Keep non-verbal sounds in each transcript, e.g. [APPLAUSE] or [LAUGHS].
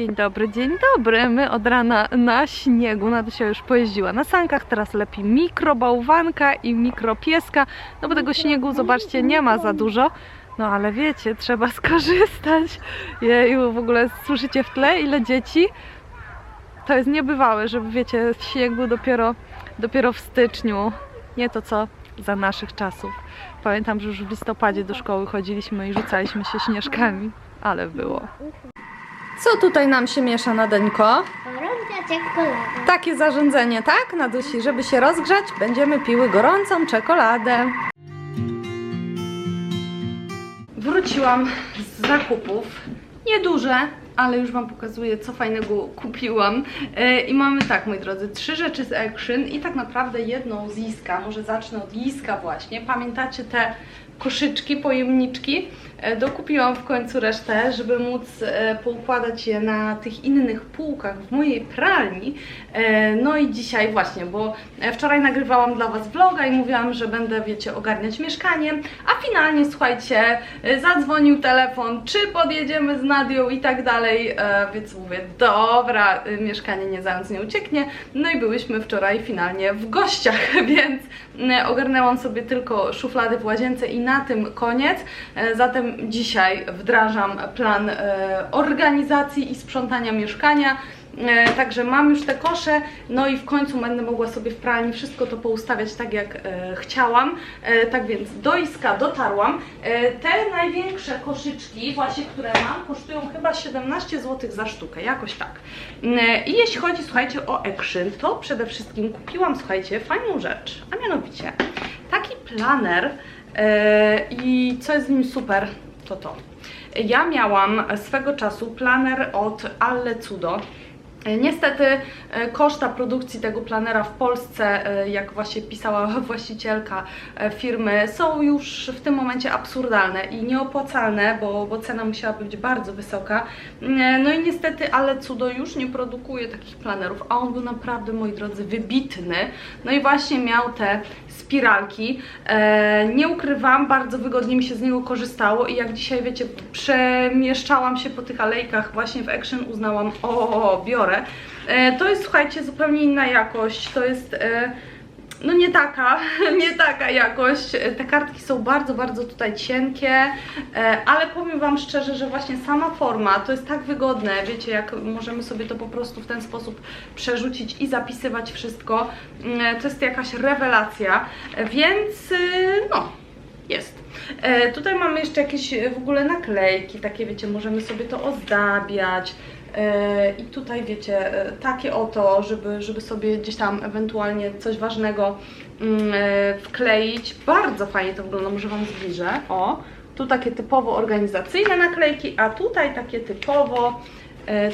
Dzień dobry, dzień dobry. My od rana na śniegu, Nadusia już pojeździła na sankach, teraz lepi mikrobałwanka i mikropieska. No bo tego śniegu, zobaczcie, nie ma za dużo. No ale wiecie, trzeba [LAUGHS] skorzystać. Jeju, w ogóle słyszycie w tle ile dzieci? To jest niebywałe, żeby wiecie, śnieg był dopiero, dopiero w styczniu. Nie to co za naszych czasów. Pamiętam, że już w listopadzie do szkoły chodziliśmy i rzucaliśmy się śnieżkami, ale było. Co tutaj nam się miesza na deńko? Gorąca czekolada. Takie zarządzenie, tak? Nadusi, żeby się rozgrzać, będziemy piły gorącą czekoladę. Wróciłam z zakupów. Nieduże, ale już Wam pokazuję, co fajnego kupiłam. E, I mamy tak, moi drodzy, trzy rzeczy z Action i tak naprawdę jedną z Iska. Może zacznę od Iska właśnie. Pamiętacie te koszyczki, pojemniczki? E, Dokupiłam w końcu resztę, żeby móc e, poukładać je na tych innych półkach w mojej pralni. E, No i dzisiaj właśnie, bo wczoraj nagrywałam dla Was vloga i mówiłam, że będę, wiecie, ogarniać mieszkanie, a finalnie, słuchajcie, zadzwonił telefon, czy podjedziemy z Nadią i tak dalej, więc mówię, dobra, mieszkanie nie zając nie ucieknie. No i byłyśmy wczoraj finalnie w gościach, [LAUGHS] więc ogarnęłam sobie tylko szuflady w łazience i na tym koniec. E, Zatem dzisiaj wdrażam plan e, organizacji i sprzątania mieszkania. E, Także mam już te kosze, no i w końcu będę mogła sobie w pralni wszystko to poustawiać tak jak e, chciałam. E, tak więc do Iska dotarłam. E, te największe koszyczki, właśnie które mam, kosztują chyba 17 zł za sztukę, jakoś tak. I jeśli chodzi, słuchajcie, o Action, to przede wszystkim kupiłam, słuchajcie, fajną rzecz, a mianowicie taki planer i co jest z nim super, to to. Ja miałam swego czasu planer od Alle Cudo. E, Niestety e, koszta produkcji tego planera w Polsce, e, jak właśnie pisała [LAUGHS] właścicielka firmy, są już w tym momencie absurdalne i nieopłacalne, bo, bo cena musiała być bardzo wysoka. E, No i niestety Ale Cudo już nie produkuje takich planerów, a on był naprawdę, moi drodzy, wybitny. No i właśnie miał te spiralki. Nie ukrywam, bardzo wygodnie mi się z niego korzystało i jak dzisiaj, wiecie, przemieszczałam się po tych alejkach właśnie w Action, uznałam, o, biorę. E, to jest, słuchajcie, zupełnie inna jakość. To jest... E, no nie taka, [LAUGHS] nie taka jakość. E, Te kartki są bardzo, bardzo tutaj cienkie, ale powiem Wam szczerze, że właśnie sama forma to jest tak wygodne, wiecie, jak możemy sobie to po prostu w ten sposób przerzucić i zapisywać wszystko. Mm, To jest jakaś rewelacja, więc no, jest. Tutaj mamy jeszcze jakieś w ogóle naklejki, takie wiecie, możemy sobie to ozdabiać. E, I tutaj wiecie, e, takie oto, żeby, żeby sobie gdzieś tam ewentualnie coś ważnego mm, e, wkleić. Bardzo fajnie to wygląda, może Wam zbliżę. O, tu takie typowo organizacyjne naklejki, a tutaj takie typowo,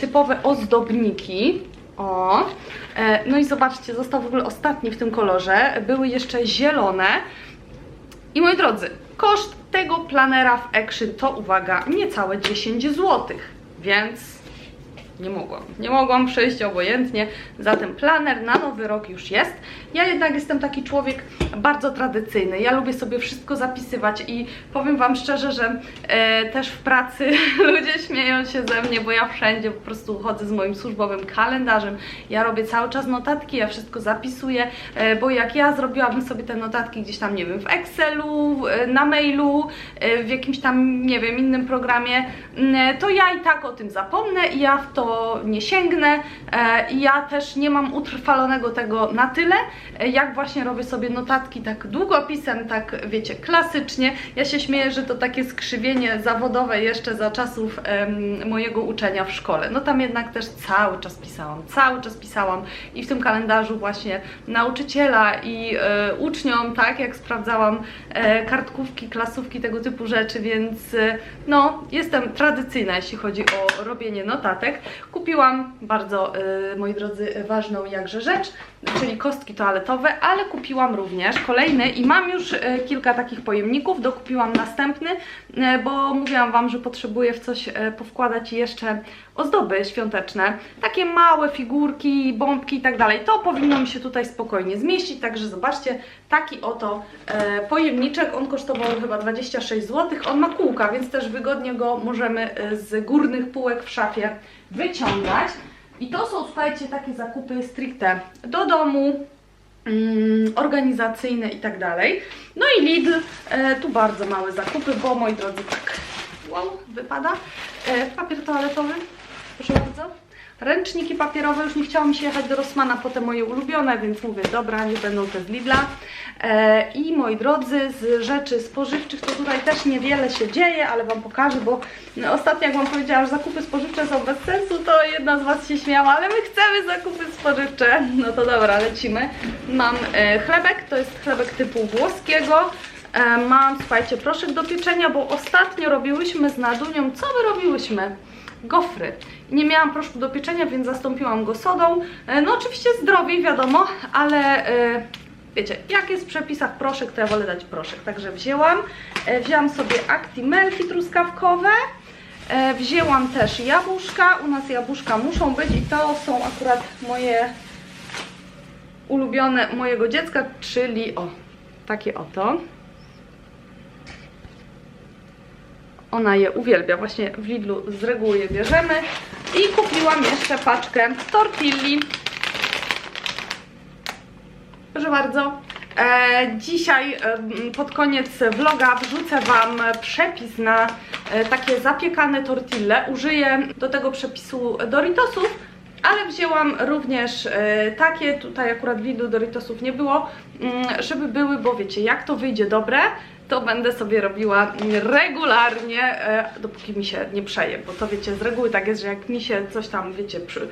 typowe ozdobniki. O, no i zobaczcie, został w ogóle ostatni w tym kolorze. Były jeszcze zielone. I moi drodzy, koszt tego planera w Action to uwaga, niecałe 10 zł, więc nie mogłam. Nie mogłam przejść obojętnie. Zatem planer na nowy rok już jest. Ja jednak jestem taki człowiek bardzo tradycyjny. Ja lubię sobie wszystko zapisywać i powiem Wam szczerze, że e, też w pracy [LAUGHS] ludzie śmieją się ze mnie, bo ja wszędzie po prostu chodzę z moim służbowym kalendarzem. Ja robię cały czas notatki, ja wszystko zapisuję, e, bo jak ja zrobiłabym sobie te notatki gdzieś tam, nie wiem, w Excelu, e, na mailu, e, w jakimś tam, nie wiem, innym programie, mm, to ja i tak o tym zapomnę i ja w to nie sięgnę e, i ja też nie mam utrwalonego tego na tyle, e, jak właśnie robię sobie notatki tak długopisem, tak wiecie, klasycznie. Ja się śmieję, że to takie skrzywienie zawodowe jeszcze za czasów em, mojego uczenia w szkole. No tam jednak też cały czas pisałam, cały czas pisałam i w tym kalendarzu właśnie nauczyciela i e, uczniom, tak, jak sprawdzałam e, kartkówki, klasówki, tego typu rzeczy, więc e, no, jestem tradycyjna, jeśli chodzi o robienie notatek. Kupiłam bardzo, e, moi drodzy, ważną jakże rzecz, czyli kostki toaletowe, ale kupiłam również kolejny i mam już e, kilka takich pojemników, dokupiłam następny, e, bo mówiłam Wam, że potrzebuję w coś e, powkładać jeszcze ozdoby świąteczne, takie małe figurki, bombki i tak dalej, to powinno mi się tutaj spokojnie zmieścić, także zobaczcie, taki oto pojemniczek, on kosztował chyba 26 zł, on ma kółka, więc też wygodnie go możemy z górnych półek w szafie wyciągać. I to są, słuchajcie, takie zakupy stricte do domu, mm, organizacyjne i tak dalej. No i Lidl, e, tu bardzo małe zakupy, bo moi drodzy, tak, wow, wypada. E, papier toaletowy, proszę bardzo. Ręczniki papierowe, już nie chciało mi się jechać do Rossmana po te moje ulubione, więc mówię, dobra, nie będą te z Lidla. E, I moi drodzy, z rzeczy spożywczych to tutaj też niewiele się dzieje, ale Wam pokażę, bo ostatnio jak Wam powiedziałam, że zakupy spożywcze są bez sensu, to jedna z Was się śmiała, ale my chcemy zakupy spożywcze. No to dobra, lecimy. Mam e, chlebek, to jest chlebek typu włoskiego. E, mam, słuchajcie, proszek do pieczenia, bo ostatnio robiłyśmy z Nadunią, co my robiłyśmy? Gofry. Nie miałam proszku do pieczenia, więc zastąpiłam go sodą. E, No oczywiście zdrowiej, wiadomo, ale e, wiecie, jak jest w przepisach proszek, to ja wolę dać proszek. Także wzięłam. E, Wzięłam sobie Actimelki truskawkowe. Wzięłam też jabłuszka. U nas jabłuszka muszą być i to są akurat moje ulubione mojego dziecka, czyli o, takie oto. Ona je uwielbia, właśnie w Lidlu z reguły je bierzemy. I kupiłam jeszcze paczkę tortilli. Proszę bardzo. E, dzisiaj e, pod koniec vloga wrzucę Wam przepis na e, takie zapiekane tortille. Użyję do tego przepisu Doritosów, ale wzięłam również takie, tutaj akurat w Lidlu Doritosów nie było, mm, żeby były, bo wiecie, jak to wyjdzie dobre, to będę sobie robiła regularnie, e, dopóki mi się nie przeje, bo to wiecie, z reguły tak jest, że jak mi się coś tam, wiecie, przy,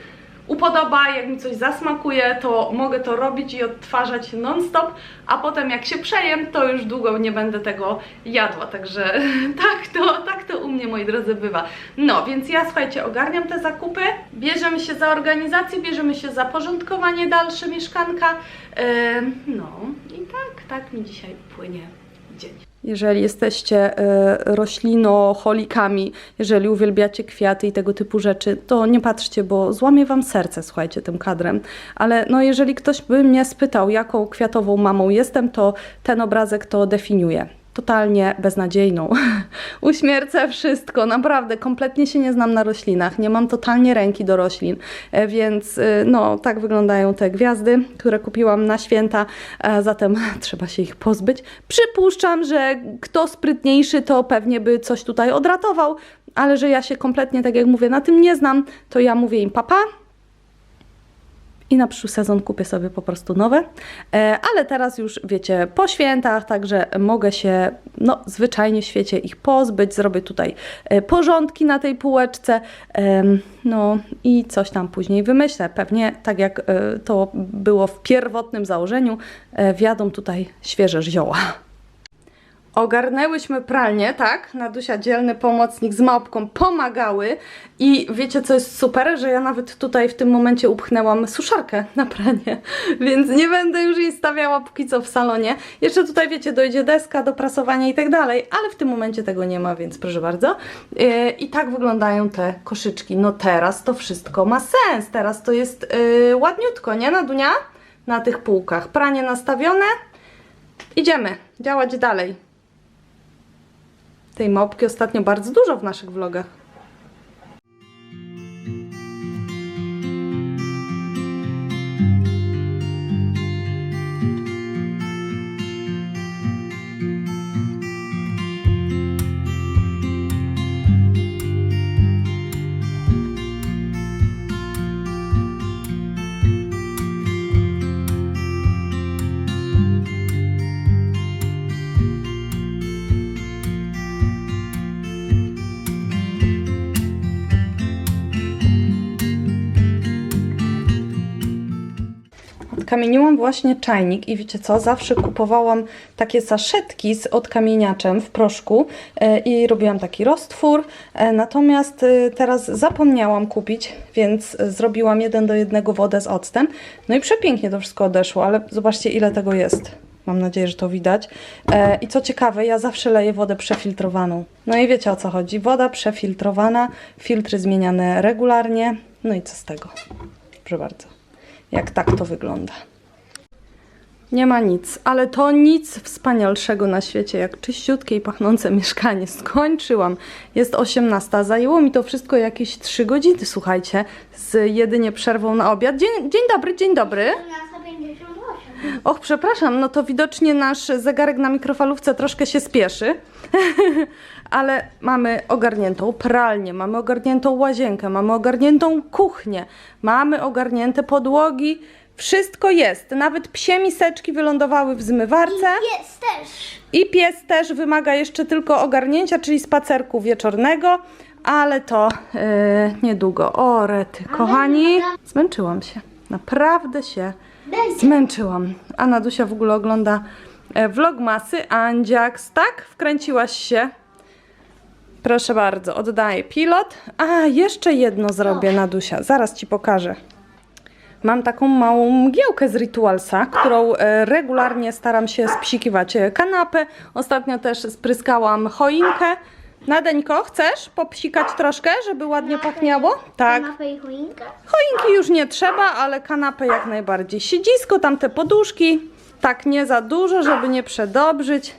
upodoba, jak mi coś zasmakuje, to mogę to robić i odtwarzać non-stop, a potem jak się przejem, to już długo nie będę tego jadła, także [LAUGHS] tak to, tak to u mnie, moi drodzy, bywa. No, więc ja, słuchajcie, ogarniam te zakupy, bierzemy się za organizację, bierzemy się za porządkowanie dalsze mieszkanka, Ym, no i tak, tak mi dzisiaj płynie dzień. Jeżeli jesteście e, roślinoholikami, jeżeli uwielbiacie kwiaty i tego typu rzeczy, to nie patrzcie, bo złamie wam serce, słuchajcie, tym kadrem. Ale no, jeżeli ktoś by mnie spytał, jaką kwiatową mamą jestem, to ten obrazek to definiuje. Totalnie beznadziejną. [LAUGHS] Uśmiercę wszystko, naprawdę, kompletnie się nie znam na roślinach, nie mam totalnie ręki do roślin, e, więc e, no, tak wyglądają te gwiazdy, które kupiłam na święta, zatem [LAUGHS] trzeba się ich pozbyć. Przypuszczam, że kto sprytniejszy, to pewnie by coś tutaj odratował, ale że ja się kompletnie, tak jak mówię, na tym nie znam, to ja mówię im papa, i na przyszły sezon kupię sobie po prostu nowe. E, ale teraz już wiecie, po świętach, także mogę się no, zwyczajnie w świecie ich pozbyć. Zrobię tutaj e, porządki na tej półeczce. No i coś tam później wymyślę. Pewnie tak jak e, to było w pierwotnym założeniu, wjadą tutaj świeże zioła. Ogarnęłyśmy pralnię, tak? Nadusia dzielny pomocnik z małpką pomagały i wiecie co jest super, że ja nawet tutaj w tym momencie upchnęłam suszarkę na pranie, [LAUGHS] więc nie będę już jej stawiała póki co w salonie. Jeszcze tutaj wiecie, dojdzie deska do prasowania i tak dalej, ale w tym momencie tego nie ma, więc proszę bardzo. Yy, I tak wyglądają te koszyczki. No teraz to wszystko ma sens, teraz to jest yy, ładniutko, nie Nadunia? Na tych półkach. Pranie nastawione, idziemy działać dalej. Tej małpki ostatnio bardzo dużo w naszych vlogach. Odkamieniłam właśnie czajnik i wiecie co, zawsze kupowałam takie saszetki z odkamieniaczem w proszku e, i robiłam taki roztwór, e, natomiast e, teraz zapomniałam kupić, więc zrobiłam jeden do jednego wodę z octem. No i przepięknie to wszystko odeszło, ale zobaczcie ile tego jest. Mam nadzieję, że to widać. E, I co ciekawe, ja zawsze leję wodę przefiltrowaną. No i wiecie o co chodzi. Woda przefiltrowana, filtry zmieniane regularnie. No i co z tego? Proszę bardzo. Jak tak to wygląda. Nie ma nic, ale to nic wspanialszego na świecie, jak czyściutkie i pachnące [LAUGHS] mieszkanie. Skończyłam. Jest 18. Zajęło mi to wszystko jakieś 3 godziny, słuchajcie, z jedynie przerwą na obiad. Dzień, dzień dobry, dzień dobry. 58. Och, przepraszam, no to widocznie nasz zegarek na mikrofalówce troszkę się spieszy. [LAUGHS] Ale mamy ogarniętą pralnię, mamy ogarniętą łazienkę, mamy ogarniętą kuchnię, mamy ogarnięte podłogi. Wszystko jest. Nawet psie miseczki wylądowały w zmywarce. Jest też. I pies też wymaga jeszcze tylko ogarnięcia, czyli spacerku wieczornego, ale to yy, niedługo. O, rety, kochani. Zmęczyłam się. Naprawdę się. Zmęczyłam. A Nadusia w ogóle ogląda e, vlogmasy. Andziaks, tak? Wkręciłaś się? Proszę bardzo, oddaję pilot. A, jeszcze jedno zrobię, Nadusia. Zaraz ci pokażę. Mam taką małą mgiełkę z Ritualsa, którą e, regularnie staram się spsikiwać e, kanapę. Ostatnio też spryskałam choinkę. Nadeńko, chcesz popsikać troszkę, żeby ładnie pachniało? Tak. Kanapę i choinkę. Choinki już nie trzeba, ale kanapę jak najbardziej. Siedzisko, tam te poduszki. Tak nie za dużo, żeby nie przedobrzyć.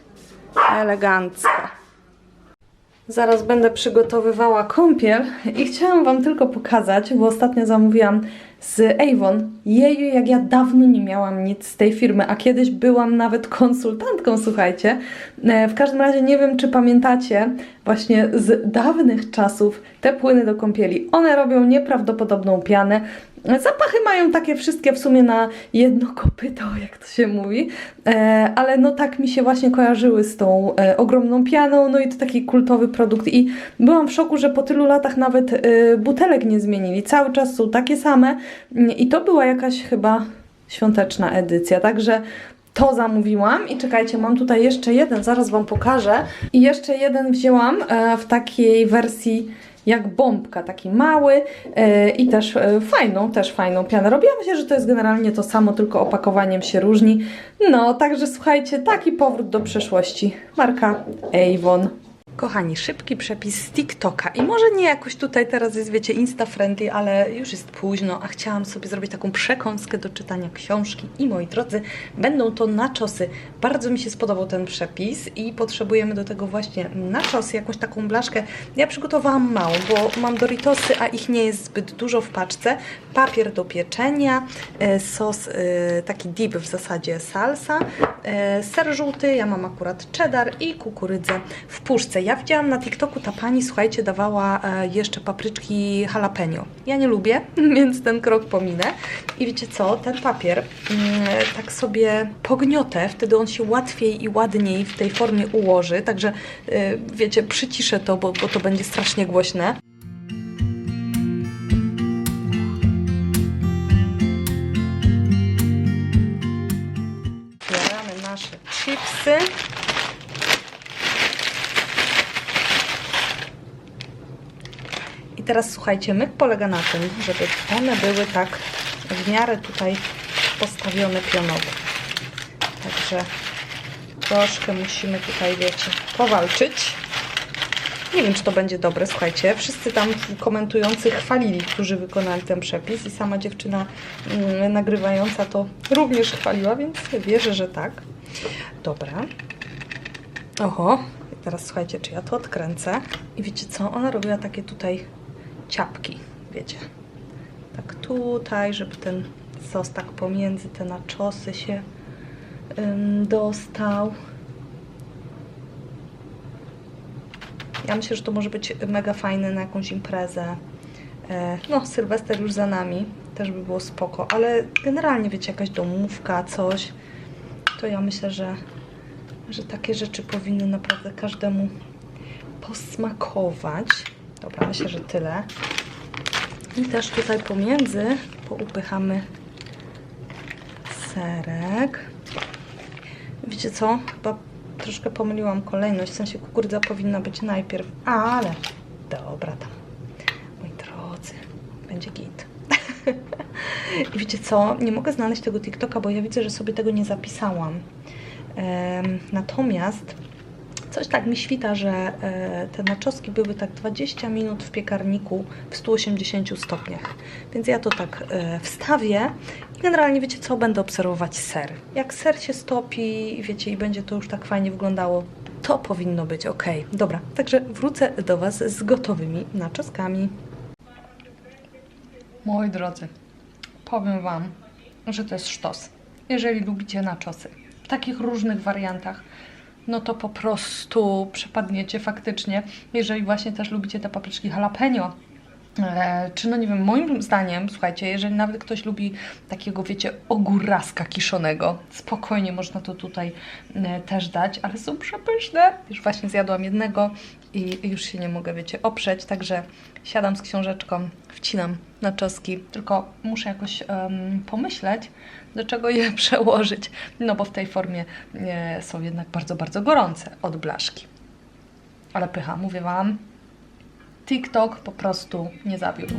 Elegancko. Zaraz będę przygotowywała kąpiel i chciałam Wam tylko pokazać, bo ostatnio zamówiłam z Avon. Jeju, jak ja dawno nie miałam nic z tej firmy, a kiedyś byłam nawet konsultantką, słuchajcie. E, W każdym razie nie wiem, czy pamiętacie właśnie z dawnych czasów te płyny do kąpieli. One robią nieprawdopodobną pianę. Zapachy mają takie wszystkie w sumie na jedno kopyto, [LAUGHS] jak to się mówi, e, ale no tak mi się właśnie kojarzyły z tą e, ogromną pianą, no i to taki kultowy produkt. I byłam w szoku, że po tylu latach nawet e, butelek nie zmienili, cały czas są takie same. I to była jakaś chyba świąteczna edycja, także to zamówiłam. I czekajcie, mam tutaj jeszcze jeden, zaraz Wam pokażę. I jeszcze jeden wzięłam e, w takiej wersji jak bombka, taki mały e, i też e, fajną, też fajną pianę robi. Ja myślę, że to jest generalnie to samo, tylko opakowaniem się różni. No, także słuchajcie, taki powrót do przeszłości. Marka Avon. Kochani, szybki przepis z TikToka i może nie jakoś tutaj teraz jest, wiecie, insta-friendly, ale już jest późno, a chciałam sobie zrobić taką przekąskę do czytania książki i moi drodzy, będą to naczosy. Bardzo mi się spodobał ten przepis i potrzebujemy do tego właśnie naczosy, jakąś taką blaszkę. Ja przygotowałam małą, bo mam Doritosy, a ich nie jest zbyt dużo w paczce. Papier do pieczenia, e, sos e, taki dip w zasadzie salsa, ser żółty, ja mam akurat cheddar i kukurydzę w puszce. Ja widziałam na TikToku, ta pani, słuchajcie, dawała e, jeszcze papryczki jalapeno. Ja nie lubię, [LAUGHS] więc ten krok pominę. I wiecie co, ten papier mm, tak sobie pogniotę, wtedy on się łatwiej i ładniej w tej formie ułoży, także e, wiecie, przyciszę to, bo, bo to będzie strasznie głośne. Teraz słuchajcie, myk polega na tym, żeby one były tak w miarę tutaj postawione pionowo. Także troszkę musimy tutaj, wiecie, powalczyć. Nie wiem, czy to będzie dobre, słuchajcie. Wszyscy tam komentujący chwalili, którzy wykonali ten przepis i sama dziewczyna mm, nagrywająca to również chwaliła, więc wierzę, że tak. Dobra. Oho, teraz słuchajcie, czy ja to odkręcę. I wiecie co? Ona robiła takie tutaj ciapki, wiecie. Tak tutaj, żeby ten sos tak pomiędzy te naczosy się ym, dostał. Ja myślę, że to może być mega fajne na jakąś imprezę. E, No, Sylwester już za nami, też by było spoko, ale generalnie, wiecie, jakaś domówka, coś, to ja myślę, że, że takie rzeczy powinny naprawdę każdemu posmakować. Dobra, myślę, że tyle. I też tutaj pomiędzy poupychamy serek. Wiecie co? Chyba troszkę pomyliłam kolejność, w sensie kukurydza powinna być najpierw, ale dobra tam. Moi drodzy, będzie git. [LAUGHS] I wiecie co? Nie mogę znaleźć tego TikToka, bo ja widzę, że sobie tego nie zapisałam. Natomiast coś tak mi świta, że e, te naczoski były tak 20 minut w piekarniku w 180 stopniach. Więc ja to tak e, wstawię i generalnie wiecie co, będę obserwować ser. Jak ser się stopi, wiecie, i będzie to już tak fajnie wyglądało, to powinno być ok. Dobra, także wrócę do Was z gotowymi naczoskami. Moi drodzy, powiem Wam, że to jest sztos. Jeżeli lubicie naczosy w takich różnych wariantach, no to po prostu przepadniecie faktycznie. Jeżeli właśnie też lubicie te papryczki jalapeno, czy no nie wiem, moim zdaniem, słuchajcie, jeżeli nawet ktoś lubi takiego, wiecie, ogóraska kiszonego, spokojnie można to tutaj e, też dać, ale są przepyszne. Już właśnie zjadłam jednego i już się nie mogę, wiecie, oprzeć, także siadam z książeczką, wcinam na czoski, tylko muszę jakoś em, pomyśleć, do czego je [LAUGHS] przełożyć, no bo w tej formie e, są jednak bardzo, bardzo gorące od blaszki. Ale pycha, mówię Wam, TikTok po prostu nie zawiódł.